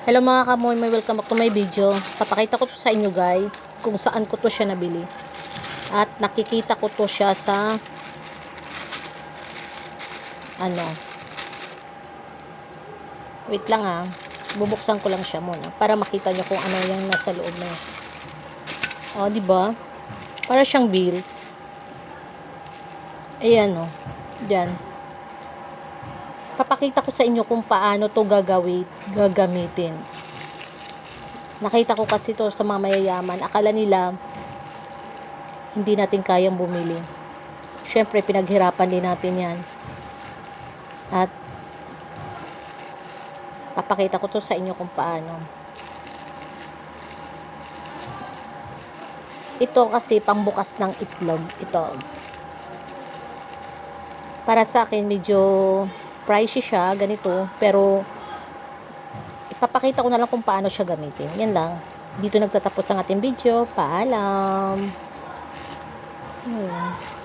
Hello mga kamoy, may welcome back to my video. Papakita ko to sa inyo guys kung saan ko to siya nabili. At nakikita ko to siya sa ano? Wait lang ah. Bubuksan ko lang siya muna para makita nyo kung ano yung nasa loob na oh di ba? Para siyang bill. Ayan oh. Dyan papakita ko sa inyo kung paano to gagawin, gagamitin. Nakita ko kasi to sa mga mayayaman. Akala nila hindi natin kayang bumili. Siyempre, pinaghirapan din natin yan. At papakita ko to sa inyo kung paano. Ito kasi pangbukas ng itlog. Ito. Para sa akin, medyo pricey siya, ganito, pero ipapakita ko na lang kung paano siya gamitin. Yan lang. Dito nagtatapos ang ating video. Paalam. Hmm.